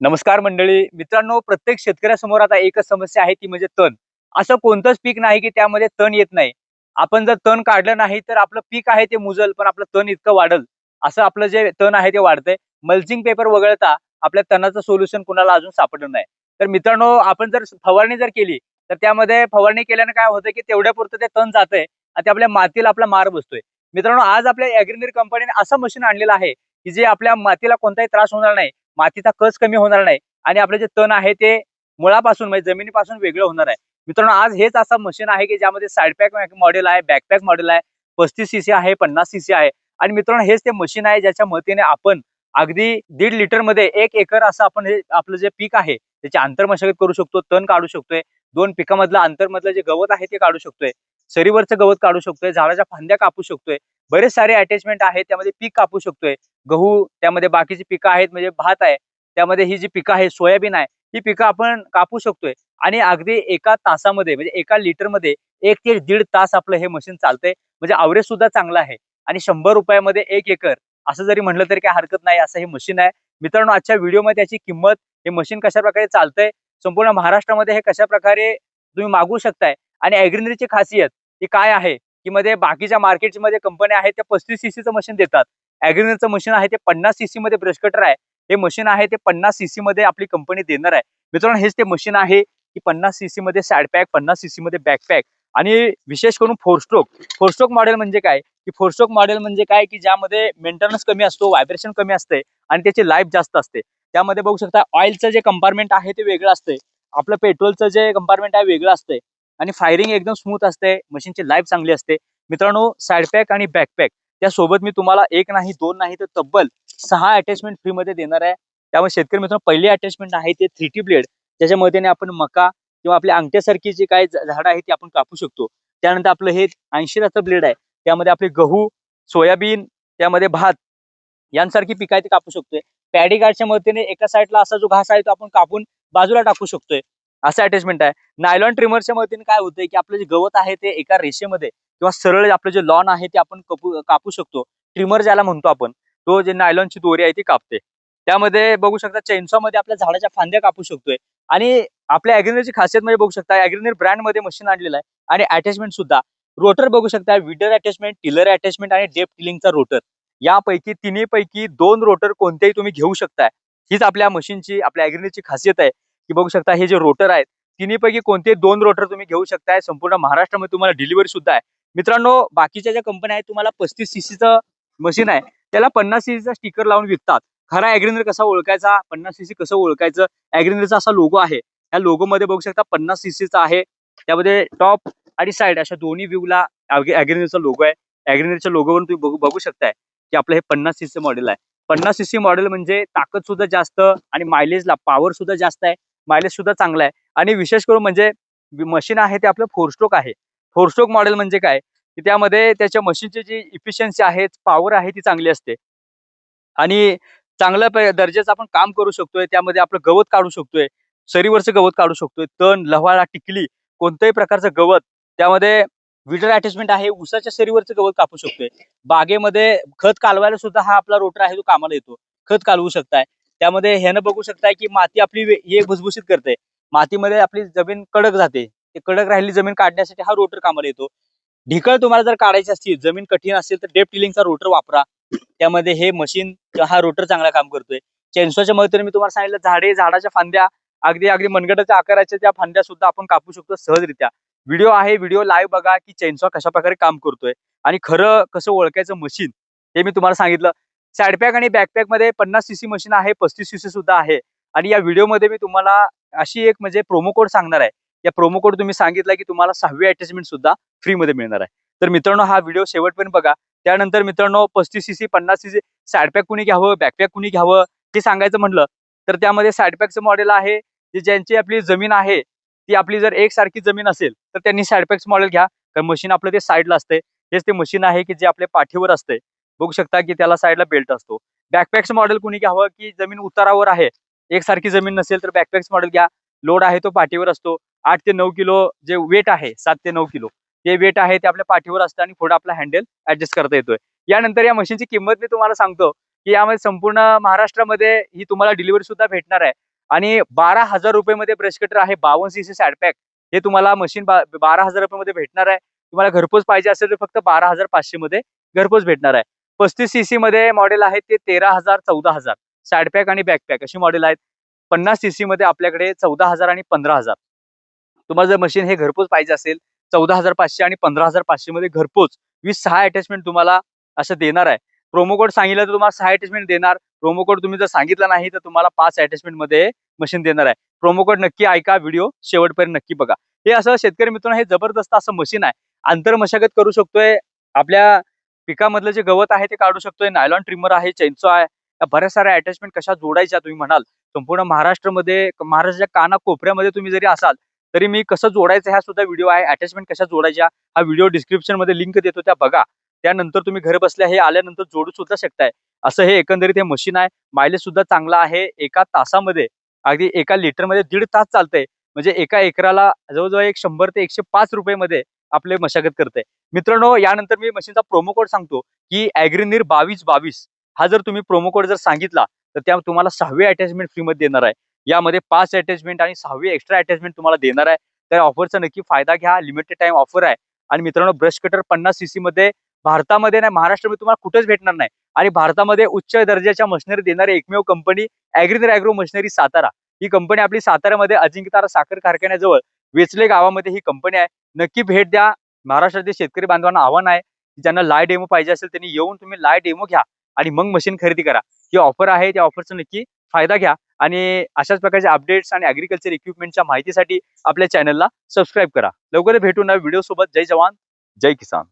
नमस्कार मंडळी. मित्रांनो प्रत्येक शेतकऱ्यासमोर आता एकच समस्या आहे ती म्हणजे तण. असं कोणतंच पीक नाही की त्यामध्ये तण येत नाही. आपण जर तण काढलं नाही तर आपलं पीक आहे ते मुजल पण आपलं तण इतकं वाढल. असं आपलं जे तण आहे ते वाढतंय. मल्चिंग पेपर वगळता आपल्या तणाचं सोल्युशन कुणाला अजून सापडलं नाही. तर मित्रांनो आपण जर फवारणी जर केली तर त्यामध्ये फवारणी केल्याने काय होतं की तेवढ्या पुरतं ते तण जातंय आणि ते आपल्या मातीला आपला मार बसतोय. मित्रांनो आज आपल्या अॅग्रिनरी कंपनीने असं मशीन आणलेलं आहे की जे आपल्या मातीला कोणताही त्रास होणार नाही मातीचा कस कमी होणार नाही आणि आपले जे तण आहे ते मुळापासून म्हणजे जमिनीपासून वेगळं होणार आहे. मित्रांनो आज हेच असं मशीन आहे की ज्यामध्ये साईड पॅक मॉडेल आहे बॅकपॅक मॉडेल आहे पस्तीस सीसी आहे पन्नास सीसी आहे. आणि मित्रांनो हेच ते मशीन आहे ज्याच्या मदतीने आपण अगदी दीड लिटरमध्ये एक एकर असं आपण हे आपलं जे पीक आहे त्याची आंतर मशागत करू शकतो तण काढू शकतोय. दोन पिकामधलं आंतरमधलं जे गवत आहे ते काढू शकतोय. सरीवरचं गवत काढू शकतोय झाडाच्या फांद्या कापू शकतोय बरेच सारे अटॅचमेंट आहेत त्यामध्ये पीक कापू शकतोय. गहू त्यामध्ये बाकीची पिकं आहेत म्हणजे भात आहे त्यामध्ये ही जी पिकं आहे सोयाबीन आहे ही पिकं आपण कापू शकतोय. आणि अगदी एका तासामध्ये म्हणजे एका लिटरमध्ये एक ते दीड तास आपलं हे मशीन चालतंय म्हणजे आवरेज सुद्धा चांगलं आहे. आणि शंभर रुपयामध्ये एक एकर असं जरी म्हटलं तरी काही हरकत नाही असं हे मशीन आहे. मित्रांनो आजच्या व्हिडिओमध्ये त्याची किंमत हे मशीन कशा प्रकारे चालतंय संपूर्ण महाराष्ट्रामध्ये हे कशा प्रकारे तुम्ही मागवू शकताय आणि अॅग्रिनरीची खासियत ही काय आहे? की मध्ये बाकीच्या मार्केटमध्ये कंपन्या आहेत त्या पस्तीस सीसीचं मशीन देतात. अॅग्रिनरचं मशीन आहे ते पन्नास सीसी मध्ये ब्रश कटर आहे. हे मशीन आहे ते पन्नास सीसी मध्ये आपली कंपनी देणार आहे. मित्रांनो हेच ते मशीन आहे की पन्नास सीसी मध्ये सॅड पॅक पन्नास सीसी मध्ये बॅकपॅक आणि विशेष करून four stroke four stroke model म्हणजे काय? की फोर स्ट्रोक मॉडेल म्हणजे काय? की ज्यामध्ये मेंटेनन्स कमी असतो व्हायब्रेशन कमी असते आणि त्याची लाईफ जास्त असते. त्यामध्ये बघू शकता ऑइलचं जे कंपार्टमेंट आहे ते वेगळं असते. आपलं पेट्रोलचं जे कंपार्टमेंट आहे वेगळं असते. आणि फायरिंग एकदम स्मूथ असते. मशीनची लाईफ चांगली असते. मित्रांनो साईड पॅक आणि बॅकपॅक त्यासोबत मी तुम्हाला एक नाही दोन नाही तर तब्बल सहा अटॅचमेंट फ्री मध्ये देणार आहे. त्यामुळे शेतकरी मित्रांनो पहिली अटॅचमेंट आहे ते थ्री टी ब्लेड ज्याच्या मदतीने आपण मका किंवा आपल्या अंगठ्यासारखी जी काही झाडं आहेत ती आपण कापू शकतो. त्यानंतर आपलं हे ऐंशी राचं ब्लेड आहे. त्यामध्ये आपले गहू सोयाबीन त्यामध्ये भात यांसारखी पिकं आहे ती कापू शकतोय. पॅडी गार्डच्या मदतीने एका साईडला असा जो घास आहे तो आपण कापून बाजूला टाकू शकतोय. असं अटॅचमेंट आहे. नायलॉन ट्रिमरच्या मदतीने काय होतंय की आपलं जे गवत आहे ते एका रेषेमध्ये किंवा सरळ आपलं जे लॉन आहे ते आपण कपू कापू शकतो. ट्रिमर ज्याला म्हणतो आपण तो जे नायलॉनची दोरी आहे ती कापते. त्यामध्ये बघू शकता चेन्सॉ मध्ये आपल्या झाडाच्या फांद्या कापू शकतोय. आणि आपल्या अॅग्रिनरची खासियत म्हणजे बघू शकता अॅग्रिनर ब्रँडमध्ये मशीन आणलेलं आहे आणि अटॅचमेंट सुद्धा. रोटर बघू शकता विडर अटॅचमेंट टिलर अटॅचमेंट आणि डेप टिलिंगचा रोटर यापैकी तिन्ही पैकी दोन रोटर कोणतेही तुम्ही घेऊ शकताय. हीच आपल्या मशीनची आपल्या अॅग्रिनरची खासियत आहे. की बघू शकता हे जे रोटर आहेत तिन्हीपैकी कोणते दोन रोटर तुम्ही घेऊ शकताय? संपूर्ण महाराष्ट्रामध्ये तुम्हाला डिलिव्हरी सुद्धा आहे. मित्रांनो बाकीच्या ज्या कंपन्या आहेत तुम्हाला पस्तीस सीसीचं मशीन आहे त्याला पन्नास सीसीचा स्टिकर लावून विकतात. खरा अॅग्रिनर कसा ओळखायचा? पन्नास सीसी कसं ओळखायचं? अॅग्रिनरचा असा लोगो आहे. या लोगो मध्ये बघू शकता पन्नास सीसीचा आहे. त्यामध्ये टॉप आणि साईड अशा दोन्ही व्ह्यूला अॅग्रिनरचा लोगो आहे. अॅग्रिनरच्या लोगोवरून तुम्ही बघू बघू शकताय की आपलं हे पन्नास सीसी मॉडेल आहे. पन्नास सीसी मॉडेल म्हणजे ताकद सुद्धा जास्त आणि मायलेजला पॉवर सुद्धा जास्त आहे. मायलेज सुद्धा चांगला आहे. आणि विशेष करून म्हणजे मशीन आहे ते आपलं फोर स्ट्रोक आहे. फोर स्ट्रोक मॉडेल म्हणजे काय? की त्यामध्ये त्याच्या मशीनची जी इफिशियन्सी आहे पॉवर आहे ती चांगली असते. आणि चांगल्या दर्जाचं आपण काम करू शकतोय त्यामध्ये आपलं गवत काढू शकतोय सरीवरचं गवत काढू शकतोय तण लव्हाळा टिकली कोणत्याही प्रकारचं गवत त्यामध्ये विडर अटॅचमेंट आहे उसाच्या सरीवरचं गवत कापू शकतोय. बागेमध्ये खत कालवायला सुद्धा हा आपला रोटर आहे तो कामाला येतो. खत कालवू शकताय. त्यामध्ये ह्यानं बघू शकताय की माती आपली हे भुसभुशीत करते. मातीमध्ये आपली जमीन कडक जाते. ते कडक राहिलेली जमीन काढण्यासाठी हा रोटर कामाला येतो. ढिकळ तुम्हाला जर काढायची असतील जमीन कठीण असेल तर डेप टिलिंगचा रोटर वापरा. त्यामध्ये हे मशीन हा रोटर चांगला काम करतोय. चेन्सोच्या मदतीने मी तुम्हाला सांगितलं झाडे झाडाच्या फांद्या अगदी अगदी मनगटाच्या आकाराच्या त्या फांद्या सुद्धा आपण कापू शकतो सहजरित्या. व्हिडिओ आहे व्हिडिओ लाईव्ह बघा की चेन्सॉ कशा प्रकारे काम करतोय. आणि खरं कसं ओळखायचं मशीन हे मी तुम्हाला सांगितलं. साईडपॅक आणि बॅकपॅकमध्ये पन्नास सीसी मशीन आहे पस्तीस सीसी सुद्धा आहे. आणि या व्हिडिओमध्ये मी तुम्हाला अशी एक म्हणजे प्रोमो कोड सांगणार आहे. या प्रोमो कोड तुम्ही सांगितलं की तुम्हाला सहावी अटॅचमेंट सुद्धा फ्री मध्ये मिळणार आहे. तर मित्रांनो हा व्हिडिओ शेवटपर्यंत बघा. त्यानंतर मित्रांनो पस्तीस सीसी पन्नास सीसी साईडपॅक कुणी घ्यावं बॅकपॅक कुणी घ्यावं हे सांगायचं म्हटलं तर त्यामध्ये साईडपॅकचं मॉडेल आहे जे ज्यांची आपली जमीन आहे ती आपली जर एकसारखी जमीन असेल तर त्यांनी साईडपॅक्स मॉडेल घ्या. कारण मशीन आपलं ते साईडला असते हेच ते मशीन आहे की जे आपल्या पाठीवर असते बघू शकता की त्याला साईडला बेल्ट असतो. बॅकपॅक्स मॉडेल कुणी घ्यावं की जमीन उतारावर आहे? एकसारखी जमीन नसेल तर बॅकपॅक्स मॉडेल घ्या. लोड आहे तो पाठीवर असतो. आठ ते नऊ किलो जे वेट आहे सात ते नऊ किलो ते वेट आहे ते आपल्या पाठीवर असतं आणि पुढे आपला हँडल ऍडजस्ट करता येतोय. यानंतर या मशीनची किंमत मी तुम्हाला सांगतो की यामध्ये संपूर्ण महाराष्ट्रामध्ये ही तुम्हाला डिलिव्हरी सुद्धा भेटणार आहे. आणि बारा हजार रुपये मध्ये ब्रश कटर आहे बावन्न सीसी सॅडपॅक हे तुम्हाला मशीन बारा हजार रुपये मध्ये भेटणार आहे. तुम्हाला घरपोच पाहिजे असेल तर फक्त बारा हजार पाचशे मध्ये घरपोच भेटणार आहे. पस्तीस सीसी मध्ये मॉडेल आहे ते तेरा हजार चौदा हजार. सॅडपॅक आणि बॅकपॅक अशी मॉडेल आहेत. पन्नास सीसी मध्ये आपल्याकडे चौदा हजार आणि पंधरा हजार. तुम्हाला जर मशीन हे घरपोच पाहिजे असेल चौदा हजार पाचशे आणि पंधरा हजार पाचशे मध्ये घरपोच वीस सहा अटॅचमेंट तुम्हाला असं देणार आहे. प्रोमो कोड सांगितलं तर तुम्हाला सहा अटॅचमेंट देणार. प्रोमो कोड तुम्ही जर सांगितलं नाही तर तुम्हाला पाच अटॅचमेंटमध्ये मशीन देणार आहे. प्रोमो कोड नक्की ऐका व्हिडिओ शेवटपर्यंत नक्की बघा. हे असं शेतकरी मित्रांनो हे जबरदस्त असं मशीन आहे. आंतर मशागत करू शकतोय आपल्या पिकामधलं जे गवत आहे ते काढू शकतोय नायलॉन ट्रिमर आहे चैनचो आहे. या बऱ्याच साऱ्या अटॅचमेंट कशा जोडायच्या तुम्ही म्हणाल. संपूर्ण महाराष्ट्रामध्ये महाराष्ट्राच्या काना कोपऱ्यामध्ये तुम्ही जरी असाल तरी मी कसं जोडायचं हा सुद्धा व्हिडिओ आहे. अटॅचमेंट कशा जोडायच्या हा व्हिडिओ डिस्क्रिप्शनमध्ये लिंक देतो त्या बघा. त्यानंतर तुम्ही घर बसल्या हे आल्यानंतर जोडू सुद्धा शकताय. असं हे एकंदरीत हे मशीन आहे. मायलेज सुद्धा चांगला आहे. एका तासामध्ये अगदी एका लिटरमध्ये दीड तास चालतंय. म्हणजे एका एकराला जवळजवळ एक शंभर ते एकशे पाच रुपये मध्ये आपले मशागत करते मित्रांनो यानंतर मी मशीनचा प्रोमो कोड सांगतो की ऍग्रीनीर बावीस बावीस. हा जर तुम्ही प्रोमो कोड जर सांगितला तर त्या तुम्हाला सहावी अटॅचमेंट फ्री मध्ये देणार आहे. यामध्ये पाच अटॅचमेंट आणि सहावी एक्स्ट्रा अटॅचमेंट तुम्हाला देणार आहे. त्या ऑफरचा नक्की फायदा घ्या. लिमिटेड टाइम ऑफर आहे. आणि मित्रांनो ब्रश कटर पन्नास सीसी मध्ये भारतामध्ये नाही महाराष्ट्रामध्ये तुम्हाला कुठेच भेटणार नाही. आणि भारतामध्ये उच्च दर्जाच्या मशिनरी देणारी एकमेव company Agriner agro machinery Satara. ही कंपनी आपली साताऱ्यामध्ये अजिंक्यतारा साखर कारखान्याजवळ वेचले गावामध्ये ही कंपनी आहे. नक्की भेट द्या. महाराष्ट्रातील शेतकरी बांधवांना आव्हान आहे ज्यांना लाय डेमो पाहिजे असेल त्यांनी येऊन तुम्ही लाय डेमो घ्या आणि मग मशीन खरेदी करा. ही ऑफर आहे त्या ऑफरचा नक्की फायदा घ्या आणि अशाच प्रकारचे अपडेट्स आणि अग्रिकल्चर इक्विपमेंटच्या माहितीसाठी आपल्या चॅनलला सबस्क्राईब करा. लवकर भेटू व्हिडिओ सोबत. जय जवान जय किसान.